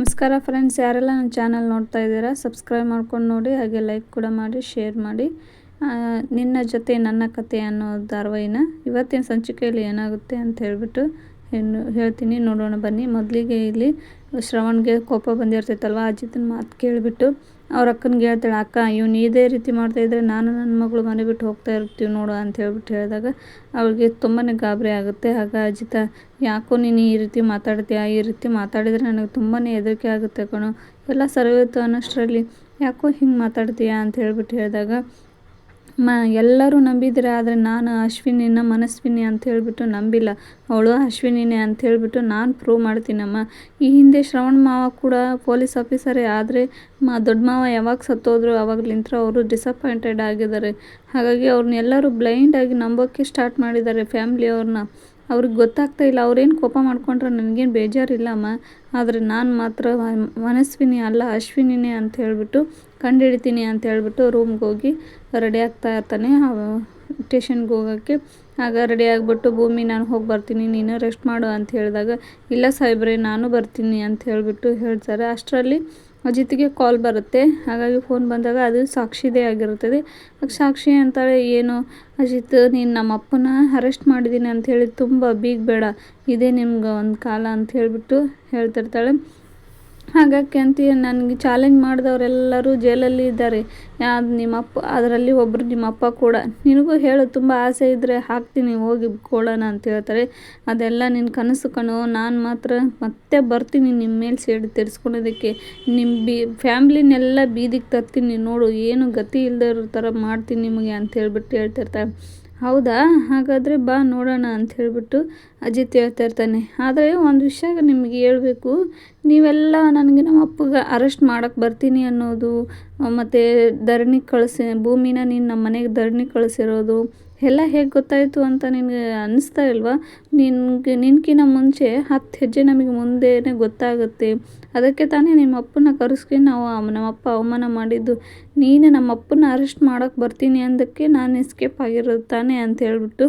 ನಮಸ್ಕಾರ ಫ್ರೆಂಡ್ಸ್ ಯಾರೆಲ್ಲ ನನ್ನ ಚಾನಲ್ ನೋಡ್ತಾ ಇದ್ದೀರಾ ಸಬ್ಸ್ಕ್ರೈಬ್ ಮಾಡ್ಕೊಂಡು ನೋಡಿ, ಹಾಗೆ ಲೈಕ್ ಕೂಡ ಮಾಡಿ ಶೇರ್ ಮಾಡಿ. ನಿನ್ನ ಜೊತೆ ನನ್ನ ಕತೆ ಅನ್ನೋ ಧಾರವಾಹಿನ ಇವತ್ತಿನ ಸಂಚಿಕೆಯಲ್ಲಿ ಏನಾಗುತ್ತೆ ಅಂತ ಹೇಳಿಬಿಟ್ಟು ಏನು ಹೇಳ್ತೀನಿ. ನೋಡೋಣ ಬನ್ನಿ. ಮೊದಲಿಗೆ ಇಲ್ಲಿ ಶ್ರವಣ್ಗೆ ಕೋಪ ಬಂದಿರ್ತೈತಲ್ವ? ಅಜಿತನ ಮಾತು ಕೇಳಿಬಿಟ್ಟು ಅವ್ರ ಅಕ್ಕನಿಗೆ ಹೇಳ್ತಾಳೆ, ಅಕ್ಕ, ಇವ್ನು ಇದೇ ರೀತಿ ಮಾಡ್ತಾ ಇದ್ರೆ ನಾನು ನನ್ನ ಮಗಳು ಮನೆ ಬಿಟ್ಟು ಹೋಗ್ತಾ ಇರ್ತೀವಿ ನೋಡು ಅಂತ ಹೇಳ್ಬಿಟ್ಟು ಹೇಳಿದಾಗ ಅವಳಿಗೆ ತುಂಬಾ ಗಾಬರಿ ಆಗುತ್ತೆ. ಆಗ ಅಜಿತ, ಯಾಕೋ ನೀನು ಈ ರೀತಿ ಮಾತಾಡ್ತೀಯಾ? ಈ ರೀತಿ ಮಾತಾಡಿದರೆ ನನಗೆ ತುಂಬಾ ಹೆದರಿಕೆ ಆಗುತ್ತೆ ಕಣೋ. ಎಲ್ಲ ಸರಿ ಹೋಯ್ತು ಅನ್ನೋಷ್ಟರಲ್ಲಿ ಯಾಕೋ ಹಿಂಗೆ ಮಾತಾಡ್ತೀಯಾ? ಅಂತ ಹೇಳ್ಬಿಟ್ಟು ಹೇಳಿದಾಗ ಮ, ಎಲ್ಲರೂ ನಂಬಿದ್ರೆ ಆದರೆ ನಾನು ಅಶ್ವಿನಿನ ಮನಸ್ವಿನಿ ಅಂತ ಹೇಳಿಬಿಟ್ಟು ನಂಬಿಲ್ಲ. ಅವಳು ಅಶ್ವಿನಿನೇ ಅಂತ ಹೇಳಿಬಿಟ್ಟು ನಾನು ಪ್ರೂವ್ ಮಾಡ್ತೀನಮ್ಮ. ಈ ಹಿಂದೆ ಶ್ರವಣ್ ಮಾವ ಕೂಡ ಪೊಲೀಸ್ ಆಫೀಸರೇ ಆದರೆ ಮ, ದೊಡ್ಡ ಮಾವ ಯಾವಾಗ ಸತ್ತೋದ್ರು ಅವಾಗ್ಲಿಂತ್ರ ಅವರು ಡಿಸಪಾಯಿಂಟೆಡ್ ಆಗಿದ್ದಾರೆ. ಹಾಗಾಗಿ ಅವ್ರನ್ನೆಲ್ಲರೂ ಬ್ಲೈಂಡಾಗಿ ನಂಬೋಕ್ಕೆ ಸ್ಟಾರ್ಟ್ ಮಾಡಿದ್ದಾರೆ ಫ್ಯಾಮ್ಲಿಯವ್ರನ್ನ ಅವ್ರಿಗೆ ಗೊತ್ತಾಗ್ತಾ ಇಲ್ಲ. ಅವ್ರೇನು ಕೋಪ ಮಾಡ್ಕೊಂಡ್ರೆ ನನಗೇನು ಬೇಜಾರಿಲ್ಲಮ್ಮ. ಆದರೆ ನಾನು ಮಾತ್ರ ಮನಸ್ವಿನಿ ಅಲ್ಲ, ಅಶ್ವಿನಿನೇ ಅಂತ ಹೇಳಿಬಿಟ್ಟು ಕಂಡು ಹಿಡಿತೀನಿ ಅಂತ ಹೇಳ್ಬಿಟ್ಟು ರೂಮ್ಗೆ ಹೋಗಿ ರೆಡಿ ಆಗ್ತಾ ಇರ್ತಾನೆ. ಸ್ಟೇಷನ್ಗೆ ಹೋಗೋಕ್ಕೆ. ಆಗ ರೆಡಿ ಆಗಿಬಿಟ್ಟು, ಭೂಮಿ, ನಾನು ಹೋಗಿ ಬರ್ತೀನಿ, ನೀನು ರೆಸ್ಟ್ ಮಾಡು ಅಂತ ಹೇಳಿದಾಗ, ಇಲ್ಲ ಸಾಹೇಬ್ರೆ, ನಾನು ಬರ್ತೀನಿ ಅಂತ ಹೇಳಿಬಿಟ್ಟು ಹೇಳ್ತಾರೆ. ಅಷ್ಟರಲ್ಲಿ ಅಜಿತ್ಗೆ ಕಾಲ್ ಬರುತ್ತೆ. ಹಾಗಾಗಿ ಫೋನ್ ಬಂದಾಗ ಅದು ಸಾಕ್ಷಿದೇ ಆಗಿರುತ್ತದೆ. ಆಗ ಸಾಕ್ಷಿ ಅಂತಾಳೆ, ಏನು ಅಜಿತ್, ನೀನು ನಮ್ಮ ಅಪ್ಪನ ಅರೆಸ್ಟ್ ಮಾಡಿದ್ದೀನಿ ಅಂತ ತುಂಬ ಬೀಗ್ ಬೇಡ ಇದೇ ನಿಮ್ಗೆ ಒಂದು ಕಾಲ ಅಂತ ಹೇಳಿಬಿಟ್ಟು ಹೇಳ್ತಿರ್ತಾಳೆ. ಹಾಗಾಗಿ ಅಂತೀಯ, ನನಗೆ ಚಾಲೆಂಜ್ ಮಾಡಿದವರೆಲ್ಲರೂ ಜೈಲಲ್ಲಿ ಇದ್ದಾರೆ. ಯಾವ್ದು ನಿಮ್ಮಪ್ಪ ಅದರಲ್ಲಿ ಒಬ್ಬರು ನಿಮ್ಮಪ್ಪ ಕೂಡ. ನಿನಗೂ ಹೇಳು, ತುಂಬ ಆಸೆ ಇದ್ದರೆ ಹಾಕ್ತೀನಿ, ಹೋಗಿ ಕೊಡೋಣ ಅಂತ ಹೇಳ್ತಾರೆ. ಅದೆಲ್ಲ ನಿನ್ನ ಕನಸು ಕಣೋ, ನಾನು ಮಾತ್ರ ಮತ್ತೆ ಬರ್ತೀನಿ ನಿಮ್ಮ ಮೇಲೆ ಸೇಡು ತೀರಿಸ್ಕೊಳೋದಕ್ಕೆ ನಿಮ್ಮ ಬಿ, ಫ್ಯಾಮ್ಲಿನೆಲ್ಲ ಬೀದಿಗೆ ತರ್ತೀನಿ, ನೋಡು, ಏನು ಗತಿ ಇಲ್ಲದೆ ಇರೋ ಥರ ಮಾಡ್ತೀನಿ ನಿಮಗೆ ಅಂತ ಹೇಳ್ಬಿಟ್ಟು ಹೇಳ್ತಿರ್ತಾರೆ. ಹೌದಾ? ಹಾಗಾದರೆ ಬಾ ನೋಡೋಣ ಅಂತ ಹೇಳಿಬಿಟ್ಟು ಅಜಿತ್ ಹೇಳ್ತಾ ಇರ್ತಾನೆ. ಆದರೆ ಒಂದು ವಿಷಯ ನಿಮಗೆ ಹೇಳಬೇಕು. ನೀವೆಲ್ಲ ನನಗೆ ನಮ್ಮ ಅಪ್ಪಗೆ ಅರೆಸ್ಟ್ ಮಾಡೋಕ್ಕೆ ಬರ್ತೀನಿ ಅನ್ನೋದು ಮತ್ತು ಧರಣಿ ಕಳಿಸಿ, ಭೂಮಿನ ನೀನು ನಮ್ಮ ಮನೆಗೆ ಧರಣಿ ಕಳಿಸಿರೋದು ಎಲ್ಲ ಹೇಗೆ ಗೊತ್ತಾಯಿತು ಅಂತ ನಿನಗೆ ಅನ್ನಿಸ್ತಾ ಇಲ್ವಾ? ನಿನಗೆ ನಿನ್ಕಿನ ಮುಂಚೆ ಹತ್ತು ಹೆಜ್ಜೆ ನಮಗೆ ಮುಂದೆನೇ ಗೊತ್ತಾಗುತ್ತೆ. ಅದಕ್ಕೆ ತಾನೇ ನಿಮ್ಮ ಅಪ್ಪನ ಕರೆಸ್ಕೊಂಡು ನಾವು ನಮ್ಮಪ್ಪ ಅವಮಾನ ಮಾಡಿದ್ದು. ನೀನು ನಮ್ಮ ಅಪ್ಪನ ಅರೆಸ್ಟ್ ಮಾಡೋಕ್ಕೆ ಬರ್ತೀನಿ ಅಂದಕ್ಕೆ ನಾನು ಎಸ್ಕೇಪ್ ಆಗಿರೋದು ತಾನೇ ಅಂತ ಹೇಳ್ಬಿಟ್ಟು.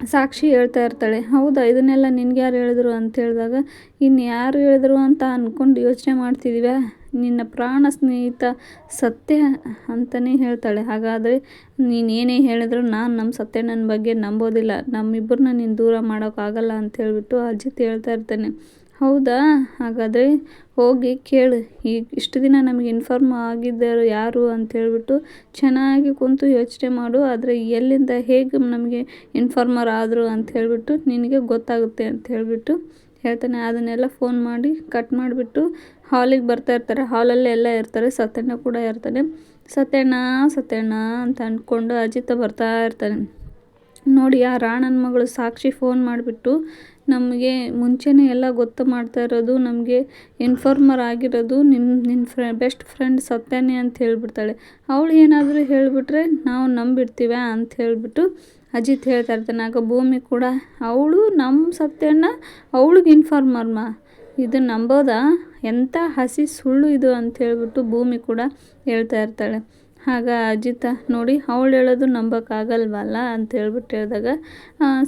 ಸಾಕ್ಷಿ ಹೇಳ್ತಾ ಇರ್ತಾಳೆ, ಹೌದಾ, ಇದನ್ನೆಲ್ಲ ನಿನ್ಗೆ ಯಾರು ಹೇಳಿದ್ರು? ಅಂತ ಹೇಳಿದಾಗ, ಇನ್ನು ಯಾರು ಹೇಳಿದ್ರು ಅಂತ ಅಂದ್ಕೊಂಡು ಯೋಚನೆ ಮಾಡ್ತಿದ್ದೀವ ನಿನ್ನ ಪ್ರಾಣ ಸ್ನೇಹಿತ ಸತ್ಯ ಅಂತಲೇ ಹೇಳ್ತಾಳೆ. ಹಾಗಾದರೆ ನೀನು ಏನೇ ಹೇಳಿದ್ರು ನಾನು ನಮ್ಮ ಸತ್ಯ ನನ್ನ ಬಗ್ಗೆ ನಂಬೋದಿಲ್ಲ. ನಮ್ಮಿಬ್ಬರನ್ನ ನೀನು ದೂರ ಮಾಡೋಕ್ಕಾಗಲ್ಲ ಅಂತ ಹೇಳಿಬಿಟ್ಟು ಅಜಿತ್ ಹೇಳ್ತಾ ಇರ್ತಾನೆ. ಹೌದಾ? ಹಾಗಾದರೆ ಹೋಗಿ ಕೇಳು. ಈಗ ಇಷ್ಟು ದಿನ ನಮಗೆ ಇನ್ಫಾರ್ಮ್ ಆಗಿದ್ದರು ಯಾರು ಅಂತ ಹೇಳಿಬಿಟ್ಟು ಚೆನ್ನಾಗಿ ಕುಂತು ಯೋಚನೆ ಮಾಡು. ಆದರೆ ಎಲ್ಲಿಂದ ಹೇಗೆ ನಮಗೆ ಇನ್ಫಾರ್ಮರ್ ಆದರು ಅಂತ ಹೇಳಿಬಿಟ್ಟು ನಿನಗೆ ಗೊತ್ತಾಗುತ್ತೆ ಅಂತ ಹೇಳಿಬಿಟ್ಟು ಹೇಳ್ತಾನೆ. ಅದನ್ನೆಲ್ಲ ಫೋನ್ ಮಾಡಿ ಕಟ್ ಮಾಡಿಬಿಟ್ಟು ಹಾಲಿಗೆ ಬರ್ತಾ ಇರ್ತಾರೆ. ಹಾಲಲ್ಲೇ ಎಲ್ಲ ಇರ್ತಾರೆ. ಸತ್ಯಣ್ಣ ಕೂಡ ಇರ್ತಾನೆ. ಸತ್ಯಣ್ಣ ಸತ್ಯಣ್ಣ ಅಂತ ಅಂದ್ಕೊಂಡು ಅಜಿತ ಬರ್ತಾ ಇರ್ತಾನೆ. ನೋಡಿ, ಆ ರಾಣನ ಮಗಳು ಸಾಕ್ಷಿ ಫೋನ್ ಮಾಡಿಬಿಟ್ಟು ನಮಗೆ ಮುಂಚೆನೇ ಎಲ್ಲ ಗೊತ್ತು ಮಾಡ್ತಾ ಇರೋದು, ನಮಗೆ ಇನ್ಫಾರ್ಮರ್ ಆಗಿರೋದು ನಿಮ್ಮ ನಿನ್ನ ಫ್ರೆ ಬೆಸ್ಟ್ ಫ್ರೆಂಡ್ ಸತ್ಯನೇ ಅಂತ ಹೇಳಿಬಿಡ್ತಾಳೆ. ಅವಳು ಏನಾದರೂ ಹೇಳಿಬಿಟ್ರೆ ನಾವು ನಂಬಿಡ್ತೀವಿ ಅಂತ ಹೇಳಿಬಿಟ್ಟು ಅಜಿತ್ ಹೇಳ್ತಾ ಇರ್ತಾನೆ. ಆಗ ಭೂಮಿ ಕೂಡ, ಅವಳು ನಮ್ಮ ಸತ್ಯನ ಅವಳಿಗೆ ಮಾ? ಇದು ನಂಬೋದಾ? ಎಂಥ ಹಸಿ ಸುಳ್ಳು ಇದು? ಅಂತ ಹೇಳಿಬಿಟ್ಟು ಭೂಮಿ ಕೂಡ ಹೇಳ್ತಾ ಇರ್ತಾಳೆ. ಆಗ ಅಜಿತ, ನೋಡಿ, ಅವಳು ಹೇಳೋದು ನಂಬೋಕ್ಕಾಗಲ್ವಲ್ಲ? ಅಂತ ಹೇಳ್ಬಿಟ್ಟು ಹೇಳಿದಾಗ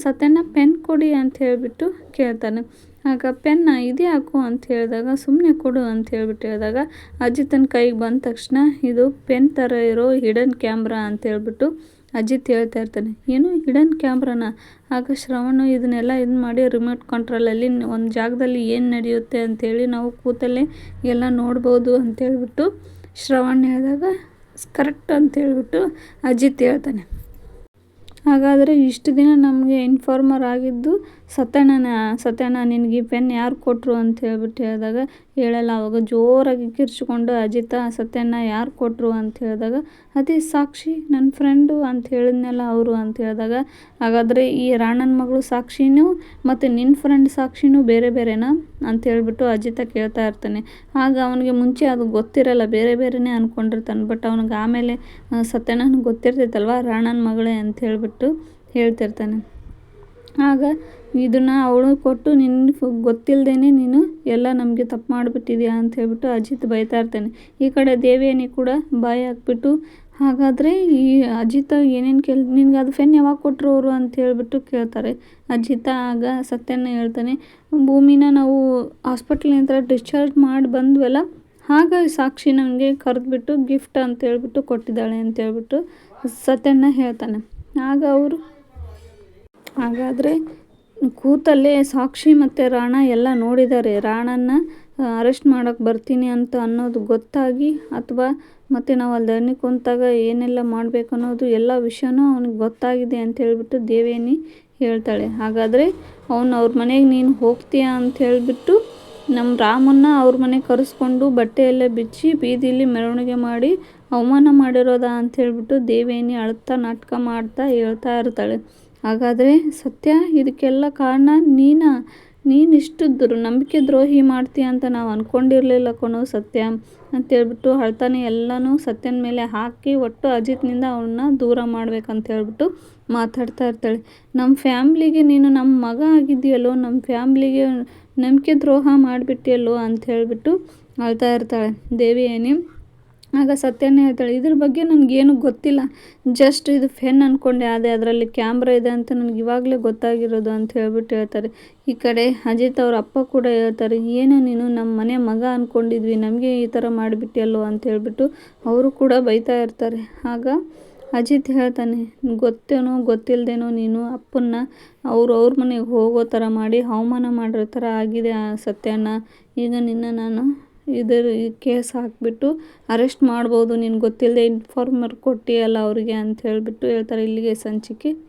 ಸತ್ಯನ ಪೆನ್ ಕೊಡಿ ಅಂತ ಹೇಳಿಬಿಟ್ಟು ಕೇಳ್ತಾನೆ. ಆಗ ಪೆನ್ನ ಇದು ಹಾಕು ಅಂತ ಹೇಳಿದಾಗ ಸುಮ್ಮನೆ ಕೊಡು ಅಂತ ಹೇಳ್ಬಿಟ್ಟು ಹೇಳಿದಾಗ, ಅಜಿತನ ಕೈಗೆ ಬಂದ ತಕ್ಷಣ ಇದು ಪೆನ್ ಥರ ಇರೋ ಹಿಡನ್ ಕ್ಯಾಮ್ರಾ ಅಂತ ಹೇಳ್ಬಿಟ್ಟು ಅಜಿತ್ ಹೇಳ್ತಾ ಇರ್ತಾನೆ. ಏನು ಹಿಡನ್ ಕ್ಯಾಮ್ರಾನ? ಆಗ ಶ್ರವಣ ಇದನ್ನೆಲ್ಲ ಇದು ಮಾಡಿ ರಿಮೋಟ್ ಕಂಟ್ರೋಲಲ್ಲಿ ಒಂದು ಜಾಗದಲ್ಲಿ ಏನು ನಡೆಯುತ್ತೆ ಅಂಥೇಳಿ ನಾವು ಕೂತಲ್ಲೇ ಎಲ್ಲ ನೋಡ್ಬೋದು ಅಂತ ಹೇಳ್ಬಿಟ್ಟು ಶ್ರವಣ್ ಹೇಳಿದಾಗ ಕರೆಕ್ಟ್ ಅಂತ ಹೇಳ್ಬಿಟ್ಟು ಅಜಿತ್ ಹೇಳ್ತಾನೆ. ಹಾಗಾದರೆ ಇಷ್ಟು ದಿನ ನಮಗೆ ಇನ್ಫಾರ್ಮರ್ ಆಗಿದ್ದು ಸತ್ಯಣ್ಣನ, ಸತ್ಯಣ್ಣ ನಿನಗೆ ಈ ಪೆನ್ ಯಾರು ಕೊಟ್ಟರು ಅಂತ ಹೇಳ್ಬಿಟ್ಟು ಹೇಳಿದಾಗ ಹೇಳಲ್ಲ, ಅವಾಗ ಜೋರಾಗಿ ಕಿರ್ಚ್ಕೊಂಡು ಅಜಿತ, ಸತ್ಯಣ್ಣ ಯಾರು ಕೊಟ್ಟರು ಅಂತ ಹೇಳಿದಾಗ, ಅದೇ ಸಾಕ್ಷಿ ನನ್ನ ಫ್ರೆಂಡು ಅಂತ ಹೇಳಿದ್ನಲ್ಲ ಅವರು ಅಂತ ಹೇಳಿದಾಗ, ಹಾಗಾದರೆ ಈ ರಾಣನ ಮಗಳು ಸಾಕ್ಷಿನೂ ಮತ್ತು ನಿನ್ನ ಫ್ರೆಂಡ್ ಸಾಕ್ಷಿನೂ ಬೇರೆ ಬೇರೆನಾ ಅಂತ ಹೇಳ್ಬಿಟ್ಟು ಅಜಿತ ಕೇಳ್ತಾ ಇರ್ತಾನೆ. ಆಗ ಅವನಿಗೆ ಮುಂಚೆ ಅದು ಗೊತ್ತಿರಲ್ಲ, ಬೇರೆ ಬೇರೆನೇ ಅಂದ್ಕೊಂಡಿರ್ತಾನೆ ಬಟ್ ಅವನಿಗೆ ಆಮೇಲೆ ಸತ್ಯಣ್ಣನ ಗೊತ್ತಿರ್ತೈತಲ್ವ ರಾಣನ ಮಗಳೇ ಅಂತ ಹೇಳಿಬಿಟ್ಟು ಹೇಳ್ತಿರ್ತಾನೆ. ಆಗ ಇದನ್ನು ಅವಳು ಕೊಟ್ಟು ನಿನ್ನ ಗೊತ್ತಿಲ್ಲದೇ ನೀನು ಎಲ್ಲ ನಮಗೆ ತಪ್ಪು ಮಾಡಿಬಿಟ್ಟಿದ್ಯಾ ಅಂತ ಹೇಳ್ಬಿಟ್ಟು ಅಜಿತ್ ಬೈತಾ ಇರ್ತಾನೆ. ಈ ಕಡೆ ದೇವಿಯನಿ ಕೂಡ ಬಾಯಿ ಹಾಕ್ಬಿಟ್ಟು, ಹಾಗಾದರೆ ಈ ಅಜಿತ ಏನೇನು ಕೇಳಿ ನಿನ್ಗೆ ಅದು ಫೆನ್ ಯಾವಾಗ ಕೊಟ್ಟರು ಅವರು ಅಂತ ಹೇಳ್ಬಿಟ್ಟು ಕೇಳ್ತಾರೆ. ಅಜಿತ ಆಗ ಸತ್ಯನ ಹೇಳ್ತಾನೆ, ಭೂಮಿನ ನಾವು ಹಾಸ್ಪಿಟ್ಲಿಂದ ಡಿಸ್ಚಾರ್ಜ್ ಮಾಡಿ ಬಂದ್ವಲ್ಲ ಆಗ ಸಾಕ್ಷಿ ನನಗೆ ಕರೆದ್ಬಿಟ್ಟು ಗಿಫ್ಟ್ ಅಂತ ಹೇಳ್ಬಿಟ್ಟು ಕೊಟ್ಟಿದ್ದಾಳೆ ಅಂತ ಹೇಳ್ಬಿಟ್ಟು ಸತ್ಯನ ಹೇಳ್ತಾನೆ. ಆಗ ಅವರು ಹಾಗಾದರೆ ಕೂತಲ್ಲೇ ಸಾಕ್ಷಿ ಮತ್ತು ರಾಣ ಎಲ್ಲ ನೋಡಿದ್ದಾರೆ ರಾಣನ್ನ ಅರೆಸ್ಟ್ ಮಾಡೋಕ್ಕೆ ಬರ್ತೀನಿ ಅಂತ ಅನ್ನೋದು ಗೊತ್ತಾಗಿ ಅಥವಾ ಮತ್ತು ನಾವು ಅಲ್ಲಿ ಧರಣಿ ಕುಂತಾಗ ಏನೆಲ್ಲ ಮಾಡಬೇಕು ಅನ್ನೋದು ಎಲ್ಲ ವಿಷಯನೂ ಅವ್ನಿಗೆ ಗೊತ್ತಾಗಿದೆ ಅಂತ ಹೇಳ್ಬಿಟ್ಟು ದೇವೇನಿ ಹೇಳ್ತಾಳೆ. ಹಾಗಾದರೆ ಅವನು ಅವ್ರ ಮನೆಗೆ ನೀನು ಹೋಗ್ತೀಯಾ ಅಂತ ಹೇಳಿಬಿಟ್ಟು ನಮ್ಮ ರಾಮನ್ನ ಅವ್ರ ಮನೆಗೆ ಕರೆಸ್ಕೊಂಡು ಬಟ್ಟೆಯೆಲ್ಲ ಬಿಚ್ಚಿ ಬೀದಿಲಿ ಮೆರವಣಿಗೆ ಮಾಡಿ ಅವಮಾನ ಮಾಡಿರೋದಾ ಅಂತ ಹೇಳ್ಬಿಟ್ಟು ದೇವೇನಿ ಅಳ್ತಾ ನಾಟಕ ಮಾಡ್ತಾ ಹೇಳ್ತಾ ಇರ್ತಾಳೆ. ಹಾಗಾದರೆ ಸತ್ಯ, ಇದಕ್ಕೆಲ್ಲ ಕಾರಣ ನೀನಾ? ನೀನು ಇಷ್ಟು ದ್ರ, ನಂಬಿಕೆ ದ್ರೋಹಿ ಮಾಡ್ತೀಯ ಅಂತ ನಾವು ಅಂದ್ಕೊಂಡಿರಲಿಲ್ಲ ಕಣೋ ಸತ್ಯ. ಅಂತೇಳ್ಬಿಟ್ಟು ಅಳ್ತಾನೆ ಎಲ್ಲನೂ ಸತ್ಯನ ಮೇಲೆ ಹಾಕಿ ಒಟ್ಟು ಅಜಿತ್ನಿಂದ ಅವನ್ನ ದೂರ ಮಾಡ್ಬೇಕಂತ ಹೇಳ್ಬಿಟ್ಟು ಮಾತಾಡ್ತಾ ಇರ್ತಾಳೆ. ನಮ್ಮ ಫ್ಯಾಮ್ಲಿಗೆ ನೀನು ನಮ್ಮ ಮಗ ಆಗಿದೆಯಲ್ಲೋ ನಮ್ಮ ಫ್ಯಾಮ್ಲಿಗೆ ನಂಬಿಕೆ ದ್ರೋಹ ಮಾಡಿಬಿಟ್ಟಿಯಲ್ಲೋ ಅಂತ ಹೇಳಿಬಿಟ್ಟು ಅಳ್ತಾ ಇರ್ತಾಳೆ. ದೇವಿಯೇನಿ ಆಗ ಸತ್ಯನೇ ಹೇಳ್ತಾಳೆ, ಇದ್ರ ಬಗ್ಗೆ ನನಗೇನು ಗೊತ್ತಿಲ್ಲ. ಜಸ್ಟ್ ಇದು ಫೆನ್ ಅಂದ್ಕೊಂಡೆ ಅದೇ ಅದರಲ್ಲಿ ಕ್ಯಾಮ್ರಾ ಇದೆ ಅಂತ ನನಗೆ ಇವಾಗಲೇ ಗೊತ್ತಾಗಿರೋದು ಅಂತ ಹೇಳ್ಬಿಟ್ಟು ಹೇಳ್ತಾರೆ. ಈ ಕಡೆ ಅಜಿತ್ ಅವ್ರ ಅಪ್ಪ ಕೂಡ ಹೇಳ್ತಾರೆ, ಏನು ನೀನು ನಮ್ಮ ಮನೆ ಮಗ ಅಂದ್ಕೊಂಡಿದ್ವಿ ನಮಗೆ ಈ ಥರ ಮಾಡಿಬಿಟ್ಟಿಯಲ್ಲೋ ಅಂತ ಹೇಳ್ಬಿಟ್ಟು ಅವರು ಕೂಡ ಬೈತಾ ಇರ್ತಾರೆ. ಆಗ ಅಜಿತ್ ಹೇಳ್ತಾನೆ, ಗೊತ್ತೇನೋ ಗೊತ್ತಿಲ್ಲದೇನೋ ನೀನು ಅಪ್ಪನ್ನ ಅವ್ರು ಅವ್ರ ಮನೆಗೆ ಹೋಗೋ ಥರ ಮಾಡಿ, ಅವಮಾನ ಮಾಡಿರೋ ಥರ ಆಗಿದೆ ಆ ಸತ್ಯನ ಈಗ ನಿನ್ನ ನಾನು ಇದರ ಕೇಸ್ ಹಾಕಿಬಿಟ್ಟು ಅರೆಸ್ಟ್ ಮಾಡ್ಬೋದು. ನಿನ್ಗೆ ಗೊತ್ತಿಲ್ಲದೆ ಇನ್ಫಾರ್ಮರ್ ಕೊಟ್ಟಿಯಲ್ಲ ಅವರಿಗೆ ಅಂತ ಹೇಳಿಬಿಟ್ಟು ಹೇಳ್ತಾರೆ ಇಲ್ಲಿಗೆ ಸಂಚಿಕೆ.